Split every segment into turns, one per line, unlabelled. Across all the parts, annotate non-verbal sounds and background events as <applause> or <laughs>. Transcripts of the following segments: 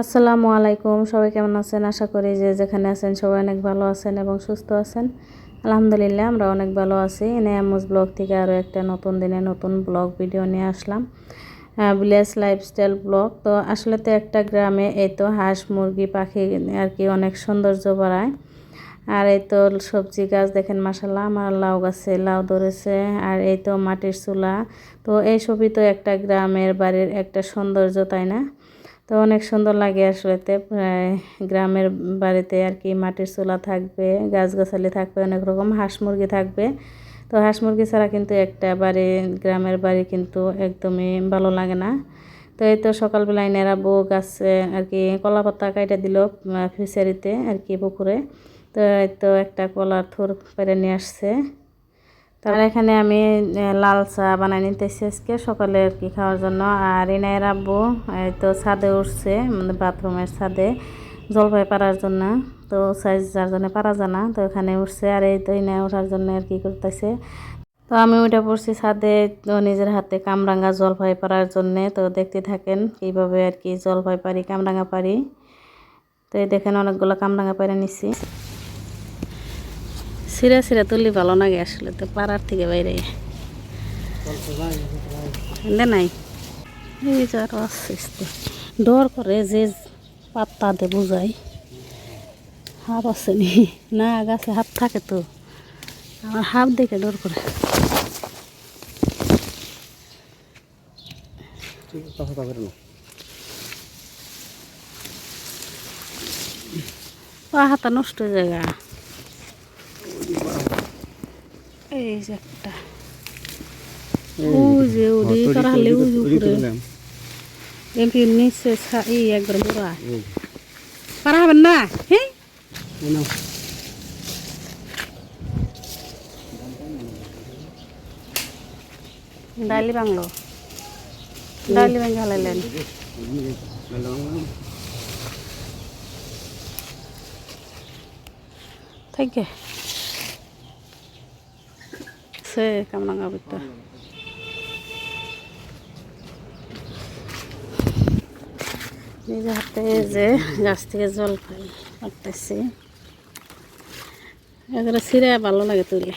আসসালামু আলাইকুম, সবাই কেমন আছেন? আশা করি যে যেখানে আছেন সবাই অনেক ভালো আছেন এবং সুস্থ আছেন। আলহামদুলিল্লাহ, আমরা অনেক ভালো আছি। এনে আমুজ ব্লগ থেকে আরও একটা নতুন দিনে নতুন ব্লগ ভিডিও নিয়ে আসলাম। ভিলেজ লাইফস্টাইল ব্লগ তো আসলে তো একটা গ্রামে এই তো হাঁস, মুরগি, পাখি আর কি অনেক সৌন্দর্য বাড়ায়। আর এই তো সবজি গাছ দেখেন মাসাল্লাহ আমার লাউ গাছে লাউ ধরেছে আর এই তো মাটির চুলা। তো এই সবই তো একটা গ্রামের বাড়ির একটা সৌন্দর্য, তাই না? তো অনেক সুন্দর লাগে আসলেতে গ্রামের বাড়িতে আর কি মাটির চুলা থাকবে, গাছগাছালি থাকবে, অনেক রকম হাঁস মুরগি থাকবে। তো হাঁস মুরগি ছাড়া কিন্তু একটা বাড়ি, গ্রামের বাড়ি কিন্তু একদমই ভালো লাগে না। তো এই তো সকালবেলায় নেড়া বউ গাছে আর কি কলা পাতা কাইটা দিল ফিশারিতে আর কি পুকুরে। তো এই তো একটা কলার থুর পেরে নিয়ে আসছে। তার এখানে আমি লাল চা বানাই নিতেছি আজকে সকালে আর কি খাওয়ার জন্য। আর ইনাই রাব্বু এই তো ছাদে উঠছে মানে বাথরুমের ছাদে জলপাই পাড়ার জন্য। তো সাইজ যার জন্য পারা জানা তো এখানে উঠছে। আর এই তো ইনাই ওঠার জন্য আর কি করতেছে। তো আমি উঠে পড়ছি ছাদে, তো নিজের হাতে কামরাঙ্গা জলপাই পাড়ার জন্যে। তো দেখতে থাকেন কীভাবে আর কি জলপাই পারি কামরাঙ্গা পারি তো এই দেখেন অনেকগুলো কামরাঙ্গা পাড়ে নিছি। সিরা সিরা তুলি ভালো লাগে আসলে তো পাড়ার থেকে বাইরে। নাই। এই যে আরও আসছে ডর করে যে পাত্তা দে বুঝাই। হাফ আছে নি। না গাছে হাত থাকে তো। আমার হাফ দেখে ডর করে। পা হাতা নষ্ট হয়ে এই যে একটা ওই যে উড়ি করা হলে ওই যে উপরে এমপি নিচে ছা- এই একবার মোড়া পারা হবেন না হ্যাঁ ডালি বাংলো ডালি বাঙ্গি হালাইলেন থাকে সে কামরাঙ্গা বিটা নিজে হাতে যে গাছ থেকে জল পাই কাটতেছি এগুলো ছিঁড়ে ভালো লাগে তুলে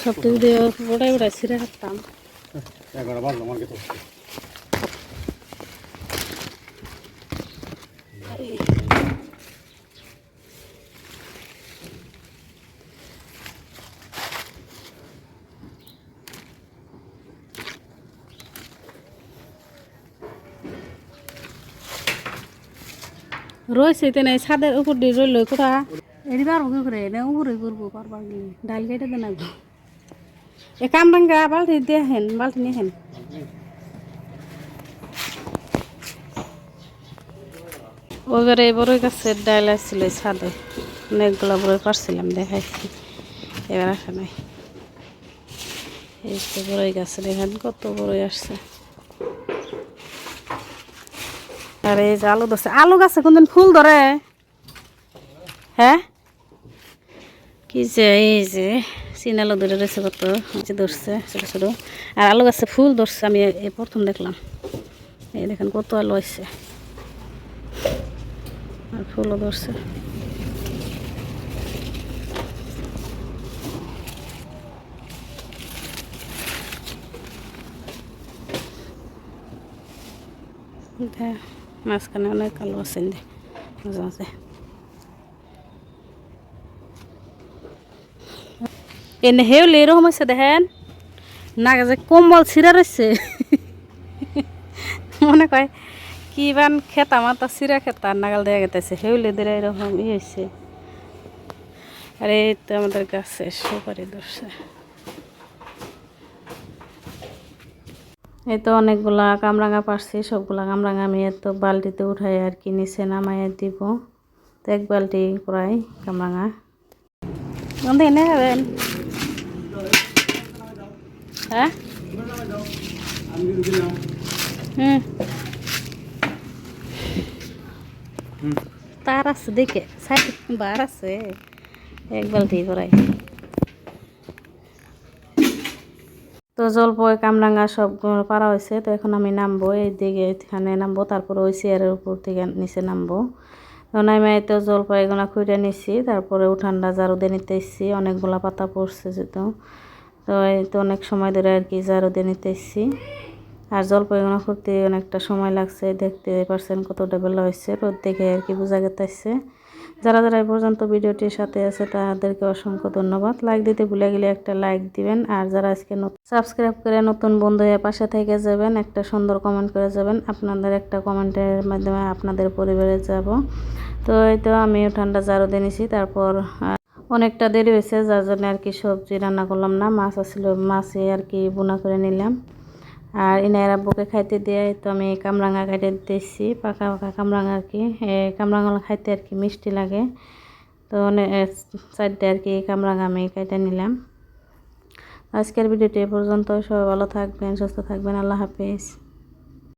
সব থেকে দিয়ে গোটাই গোটাই ছিঁড়ে হাঁটতাম রয়েছে তেনে ছাদের উপর দিয়ে রইল কোথা? এটি পারব কি করে না উপরে করব পারবার গিয়ে ডাল কেটে দেন এ কাম ডাঙ্গা বালতি দিয়ে হেন, বালতি নিয়ে হেন। ওইবারে বড়ই ডাল আসছিল ছাদে। অনেকগুলো বড়ই পারছিলাম, দেখাইছি। এবার আসে নাই। এই তো বড়ই গাছে দেখেন কত বড়ই আসছে। আর যে আলু ধরছে। আলু গাছে কোনদিন ফুল ধরে? হ্যাঁ? কি যে এই যে চিন আলু ধরে রয়েছে কত যে ধরছে ছোটো ছোটো। আর আলু গাছে ফুল ধরছে, আমি এই প্রথম দেখলাম। এই দেখেন কত আলু আসছে আর ফুলও ধরছে। দেখ। মাঝখানে অনেক আলু আছে দে মাঝে মাঝে। এনে হেউলে এরকম হয়েছে দেখেন। না যে কম্বল ছিঁড়া রয়েছে <laughs> মনে কয়, কি বান খেতা মাতা চিরা খেতা নাগাল দেয়া গেতেছে। হেউলে দিলে এরকম ই হয়েছে আর তো আমাদের গাছে সুপারি ধরছে। এই তো অনেকগুলা কামরাঙা পারছি, সবগুলা কামরাঙা আমি এত বালতিতে উঠাই আর কি, নিচে নামাইয়ে দিব। এক বালতি প্রায় কামরাঙা। এনে খাবেন? হ্যাঁ? হুম। তার আছে, দেখে। বার আছে। এক বালতি করাই তো জলপয় কামরাঙ্গা সব পারা হয়েছে। তো এখন আমি নামবো এই দিকে এখানে নামবো, তারপর ওই চেয়ারের উপর থেকে নিচে নামবো। তো নামে তো জলপাই এগুলো খুঁড়ে নিচ্ছি তারপরে উঠানটা ঝাড়ু দিয়ে নিতে এসছি অনেকগুলা পাতা পড়ছে যেহেতু। তো এই তো অনেক সময় ধরে আর কি ঝাড়ু দিয়ে নিতে এসছি আর জলপাইগুলো করতে অনেকটা সময় লাগছে, দেখতে পারছেন কতটা বেলা হয়েছে রোদ দেখে আর কি বোঝা গেতেছে। যারা যারা এই পর্যন্ত ভিডিওটির সাথে আছে, তাদেরকে অসংখ্য ধন্যবাদ। লাইক দিতে ভুলে গেলে একটা লাইক দিবেন। আর যারা আজকে সাবস্ক্রাইব করে নতুন বন্ধু হয়ে পাশে থেকে যাবেন, একটা সুন্দর কমেন্ট করে যাবেন। আপনাদের একটা কমেন্টের মাধ্যমে আপনাদের পরিবারে যাব। তো এই তো আমি ঠান্ডা জারো দিয়ে নিছি। তারপর অনেকটা দেরি হয়েছে, যার জন্য আর কি সবজি রান্না করলাম না। মাছ আসছিল মাছে আর কি বোনা করে নিলাম। আর এনারা আব্বুকে খাইতে দেয় তো আমি কামরাঙা খাইতে দিতেছি, পাকা পাকা কামরাঙা আর কি। কামরাঙা খাইতে আর কি মিষ্টি লাগে। তো সাইডে আর কি কামরাঙা আমি খাইতে নিলাম। আজকের ভিডিওটি এ পর্যন্ত। সবাই ভালো থাকবেন, সুস্থ থাকবেন। আল্লাহ হাফিজ।